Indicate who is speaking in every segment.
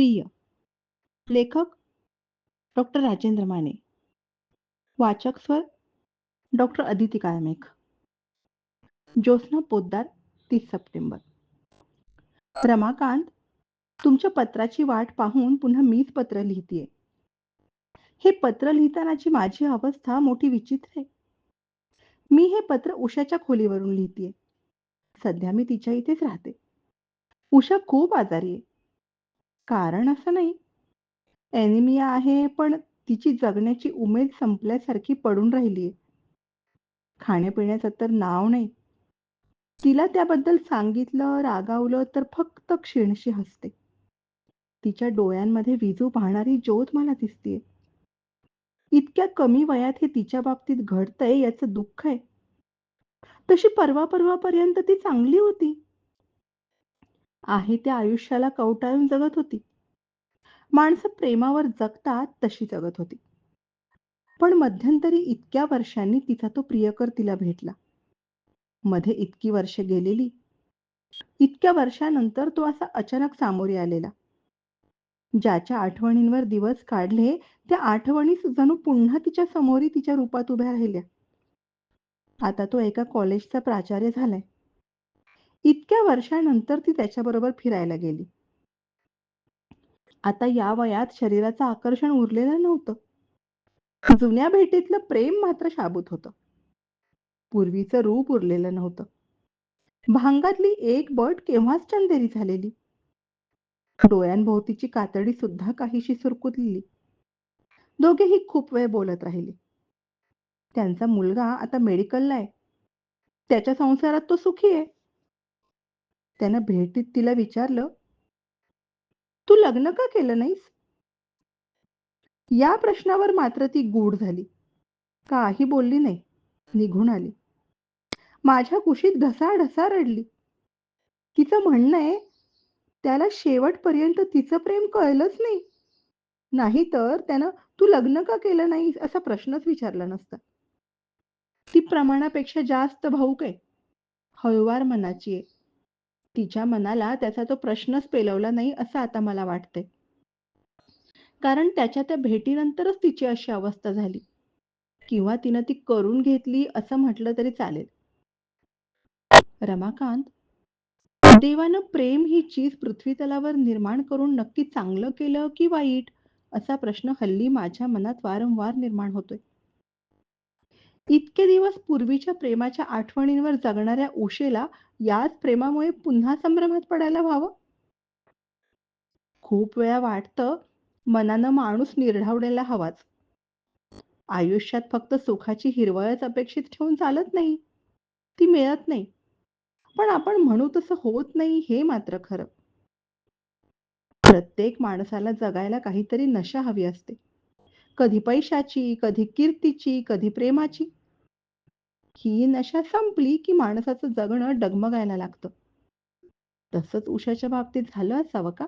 Speaker 1: प्रिय लेखक डॉक्टर राजेंद्र माने. वाचक स्वर डॉक्टर अदिती काळमेघ ज्योत्स्ना पोद्दार तीस सप्टेंबर. रमाकांत तुमच्या पत्राची वाट पाहून पुन्हा मीच पत्र लिहितेय. हे पत्र लिहितानाची माझी अवस्था मोठी विचित्र आहे. मी हे पत्र उषाच्या खोलीवरून लिहितेय. सध्या मी तिच्या इथेच राहते. उषा खूप आजारी आहे. कारण असं नाही. एनिमिया आहे पण तिची जगण्याची उमेद संपल्यासारखी पडून राहिलीये. खाण्यापिण्याचं तर नाव नाही. तिला त्याबद्दल सांगितलं रागावलं तर फक्त क्षीणशी हसते. तिच्या डोळ्यांमध्ये विजू पाहणारी ज्योत मला दिसतीये. इतक्या कमी वयात हे तिच्या बाबतीत घडतंय याचं दुःख आहे. तशी परवा परवापर्यंत ती चांगली होती. आहे त्या आयुष्याला कवटाळून जगत होती. माणसं प्रेमावर जगतात तशी जगत होती. पण मध्यंतरी इतक्या वर्षांनी तिचा तो प्रियकर तिला भेटला. मध्ये इतकी वर्ष गेलेली. इतक्या वर्षानंतर तो असा अचानक सामोरी आलेला. ज्याच्या आठवणींवर दिवस काढले त्या आठवणी जणू पुन्हा तिच्या समोरी तिच्या रूपात उभ्या राहिल्या. आता तो एका कॉलेजचा प्राचार्य झालाय. इतक्या वर्षानंतर ती त्याच्याबरोबर फिरायला गेली. आता या वयात शरीराचं आकर्षण उरलेलं नव्हतं. जुन्या भेटीतलं प्रेम मात्र शाबूत होतं. पूर्वीचं रूप उरलेलं नव्हतं. भांगातली एक बट केव्हाच चंदेरी झालेली. डोळ्यांभोवतीची कातडी सुद्धा काहीशी सुरकुतलेली दोघेही खूप वेळ बोलत राहिले. त्यांचा मुलगा आता मेडिकलला आहे. त्याच्या संसारात तो सुखी आहे. त्यानं भेटीत तिला विचारलं तू लग्न का केलं नाहीस? या प्रश्नावर मात्र ती गूढ झाली. काही बोलली नाही निघून आली. माझ्या कुशीत ढसा रडली. तिचं म्हणणं आहे त्याला शेवटपर्यंत तिचं प्रेम कळलंच नाही. नाही तर त्यानं तू लग्न का केलं नाहीस? असा प्रश्नच विचारला नसता. ती प्रमाणापेक्षा जास्त भाऊक आहे. हळुवार मनाची आहे. तिच्या मनाला त्याचा तो प्रश्नच पेलवला नाही असं आता मला वाटतंय. कारण त्याच्या त्या भेटीनंतरच तिची अशी अवस्था झाली. किंवा तिनं ती करून घेतली असं म्हटलं तरी चालेल. रमाकांत देवानं प्रेम ही चीज पृथ्वी तलावर निर्माण करून नक्की चांगलं केलं की वाईट? असा प्रश्न हल्ली माझ्या मनात वारंवार निर्माण होतोय. इतके दिवस पूर्वीच्या प्रेमाच्या आठवणींवर जगणाऱ्या उशेला याच प्रेमामुळे पुन्हा संभ्रमात पडायला व्हावं? खूप वेळा वाटतं मनानं माणूस निर्ढावलेला हवाच. आयुष्यात फक्त सुखाची हिरवळच अपेक्षित ठेवून चालत नाही. ती मिळत नाही. पण आपण म्हणू तसं होत नाही हे मात्र खरं. प्रत्येक माणसाला जगायला काहीतरी नशा हवी असते. कधी पैशाची कधी कीर्तीची कधी प्रेमाची. ही नशा संपली की माणसाचं जगणं डगमगायला लागतं. तसंच उषाच्या बाबतीत झालं असावं का?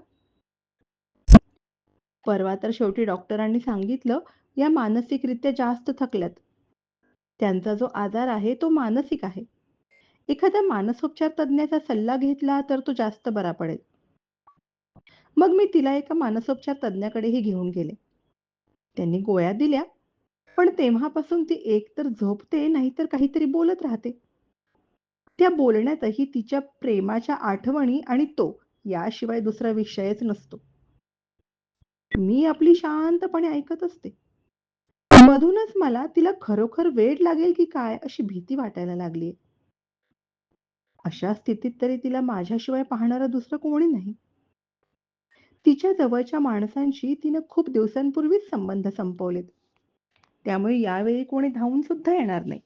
Speaker 1: परवा तर शेवटी डॉक्टरांनी सांगितलं या मानसिकरित्या जास्त थकल्यात. त्यांचा जो आजार आहे तो मानसिक आहे. एखाद्या मानसोपचार तज्ज्ञाचा सल्ला घेतला तर तो जास्त बरा पडेल. मग मी तिला एका मानसोपचार तज्ज्ञाकडेही घेऊन गेले. त्यांनी गोळ्या दिल्या. पण तेव्हापासून ती एकतर झोपते नाहीतर काहीतरी बोलत राहते. त्या बोलण्यातही तिच्या प्रेमाच्या आठवणी आणि तो याशिवाय दुसरा विषयच नसतो. मी आपली शांतपणे ऐकत असते. मधूनच मला तिला खरोखर वेळ लागेल की काय अशी भीती वाटायला लागली अशा स्थितीत तरी तिला माझ्याशिवाय पाहणारा दुसरं कोणी नाही. तिच्या जवळच्या माणसांशी तिनं खूप दिवसांपूर्वीच संबंध संपवलेत. त्यामुळे यावेळी कोणी धावून सुद्धा येणार नाही.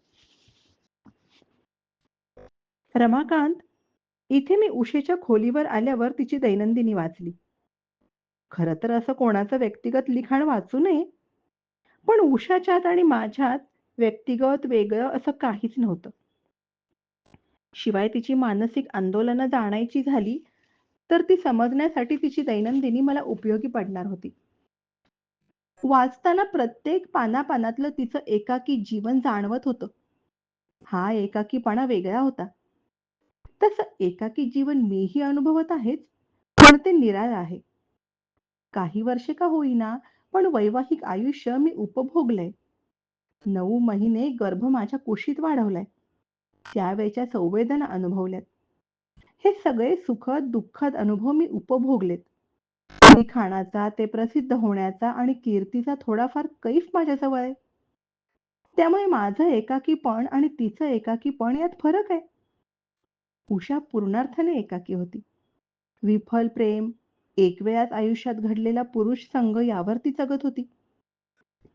Speaker 1: रमाकांत इथे मी उशेच्या खोलीवर आल्यावर तिची दैनंदिनी वाचली. खर तर असं कोणाचं व्यक्तिगत लिखाण वाचू नये पण उषाच्यात आणि माझ्यात व्यक्तिगत वेगळं असं काहीच नव्हतं. शिवाय तिची मानसिक आंदोलनं जाणायची झाली तर ती समजण्यासाठी तिची दैनंदिनी मला उपयोगी पडणार होती. वाचताना प्रत्येक पानापानातलं तिचं एकाकी जीवन जाणवत होतं हा एकाकीपणा वेगळा होता तसं एकाकी जीवन मीही अनुभवत आहेच पण ते निराळ आहे काही वर्षे का होईना, पण वैवाहिक आयुष्य मी उपभोगलंय. नऊ महिने गर्भ माझ्या कुशीत वाढवलाय. त्यावेळच्या संवेदना अनुभवल्यात. हे सगळे सुखद, दुःखद अनुभव मी उपभोगलेत. लिखाणाचा, ते प्रसिद्ध होण्याचा आणि कीर्तीचा थोडाफार कैफ माझ्याजवळ आहे. त्यामुळे माझं एकाकीपण आणि तिचं एकाकीपण यात फरक आहे. उषा पूर्णार्थाने एकाकी होती. विफल प्रेम, एक वेळात आयुष्यात घडलेला पुरुष संघ यावर ती जगत होती.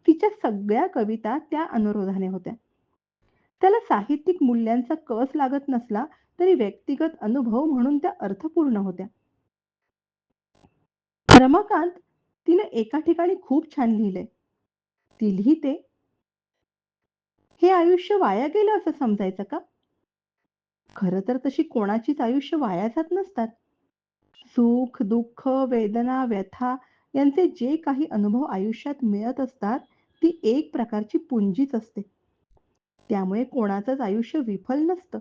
Speaker 1: तिच्या सगळ्या कविता त्या अनुरोधाने होत्या. त्याला साहित्यिक मूल्यांचा कस लागत नसला तरी व्यक्तिगत अनुभव म्हणून त्या अर्थपूर्ण होत्या. रमाकांत तिने एका ठिकाणी खूप छान लिहिलंय. ती लिहिते, हे आयुष्य वाया गेलं असं समजायचं का? खरं तर तशी कोणाचीच आयुष्य वाया जात नसतात. सुख, दुःख, वेदना, व्यथा यांचे जे काही अनुभव आयुष्यात मिळत असतात, ती एक प्रकारची पुंजीच असते. त्यामुळे कोणाचंच आयुष्य विफल नसतं.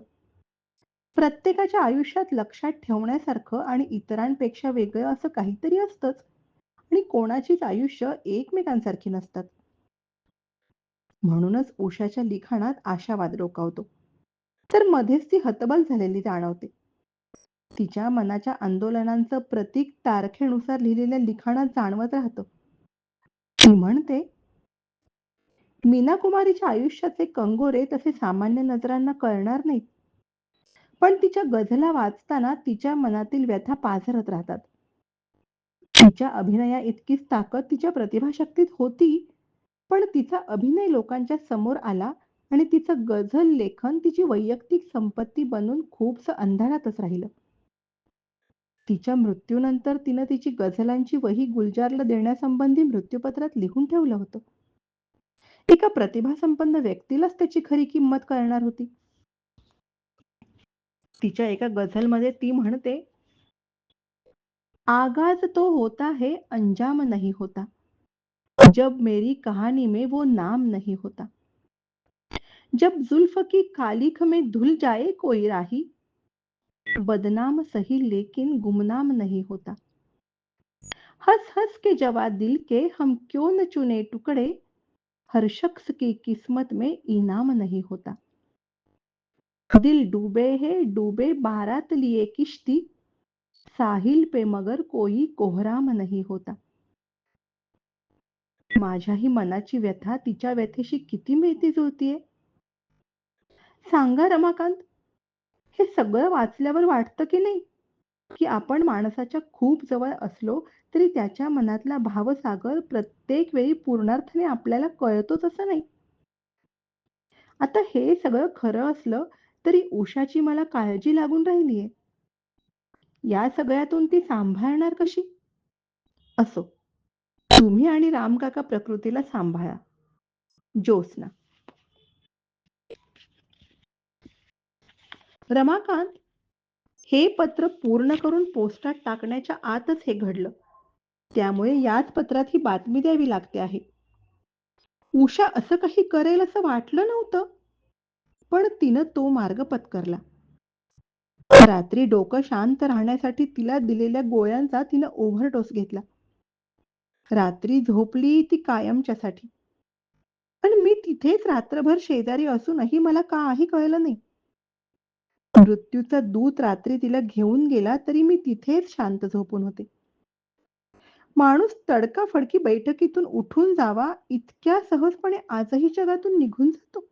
Speaker 1: प्रत्येकाच्या आयुष्यात लक्षात ठेवण्यासारखं आणि इतरांपेक्षा वेगळं असं काहीतरी असतंच आणि कोणाचीच आयुष्य एकमेकांसारखी नसतात. म्हणूनच उषाच्या लिखाणात आशावाद रोकावतो तर मध्येच ती हतबल झालेली जाणवते. तिच्या मनाच्या आंदोलनांचं प्रतीक तारखेनुसार लिहिलेल्या लिखाणात जाणवत राहतं. ती म्हणते, मीना कुमारीच्या आयुष्याचे कंगोरे तसे सामान्य नजरांना कळणार नाहीत. पण तिच्या गझला वाचताना तिच्या मनातील व्यथा पाझरत राहतात. तिच्या अभिनयाइतकीच ताकद तिच्या प्रतिभाशक्तीत होती, पण तिचा अभिनय लोकांच्या समोर आला आणि तिचं गझल लेखन तिची वैयक्तिक संपत्ती बनून खूपसं अंधारातच राहिलं. तिच्या मृत्यूनंतर तिनं तिची गझलांची वही गुलजारला देण्यासंबंधी मृत्यूपत्रात लिहून ठेवलं होतं. एका प्रतिभासंपन्न व्यक्तीलाच त्याची खरी किंमत कळणार होती. तिच्या एका गझलमध्ये ती म्हणते, आगाज़ तो होता है अंजाम नहीं होता. जब मेरी कहानी में वो नाम नहीं होता. जब जुल्फ की कालिख में धुल जाए कोई राही, बदनाम सही लेकिन गुमनाम नहीं होता. हंस हंस के जवा दिल के हम क्यों न चुने टुकड़े, हर शख्स की किस्मत में इनाम नहीं होता. दिल डूबे है डूबे बारात लिए किश्ती, साहिल पे मगर कोई कोहराम नहीं होता. माझ्याही मनाची व्यथा तिच्या व्यथेशी किती मिळती जुळतीये? सांगा रमाकांत, हे सगळं वाचल्यावर वाटतं की नाही, की आपण माणसाच्या खूप जवळ असलो तरी त्याच्या मनातला भावसागर प्रत्येक वेळी पूर्णार्थाने आपल्याला कळतोच असं नाही. आता हे सगळं खरं असलं तरी उषाची मला काळजी लागून राहिलीये. या सगळ्यातून ती सांभाळणार कशी? असो, तुम्ही आणि रामकाका प्रकृतीला सांभाळा. ज्योत्स्ना रमाकांत, हे पत्र पूर्ण करून पोस्टात टाकण्याच्या आतच हे घडलं. त्यामुळे याच पत्रात ही बातमी द्यावी लागते आहे. उषा असं काही करेल असं वाटलं नव्हतं. पण तिनं तो मार्ग पत्करला. रात्री डोकं शांत राहण्यासाठी तिला दिलेल्या गोळ्यांचा तिनं ओव्हरडोस घेतला. रात्री झोपली ती कायमच्यासाठी. पण मी तिथेच रात्रभर शेजारी असूनही मला काही कळलं नाही. मृत्यूचा दूत रात्री तिला घेऊन गेला तरी मी तिथेच शांत झोपून होते. माणूस तडकाफडकी बैठकीतून उठून जावा इतक्या सहजपणे आजही जगातून निघून जातो.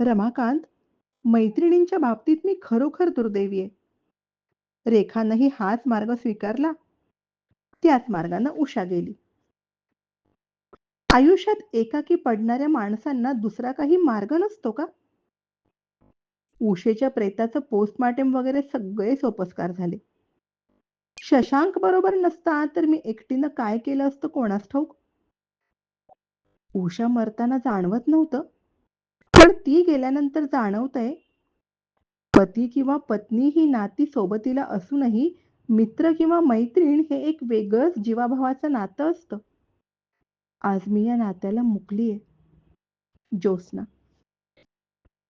Speaker 1: रमाकांत, मैत्रिणींच्या बाबतीत मी खरोखर दुर्दैवी आहे. रेखानंही हाच मार्ग स्वीकारला. त्याच मार्गानं उषा गेली. आयुष्यात एकाकी पडणाऱ्या माणसांना दुसरा काही मार्ग नसतो का? उषेच्या प्रेताचं पोस्टमार्टम वगैरे सगळे सोपस्कार झाले. शशांक बरोबर नसता तर मी एकटीनं काय केलं असतं कोणास ठाऊक? उषा मरताना जाणवत नव्हतं. पण ती गेल्यानंतर जाणवतंय, पती किंवा पत्नी ही नाती सोबतीला असूनही मित्र किंवा मैत्रीण हे एक वेगळंच जीवाभावाचं नातं असतं. आज मी या नात्याला मुकलीये. ज्योत्स्ना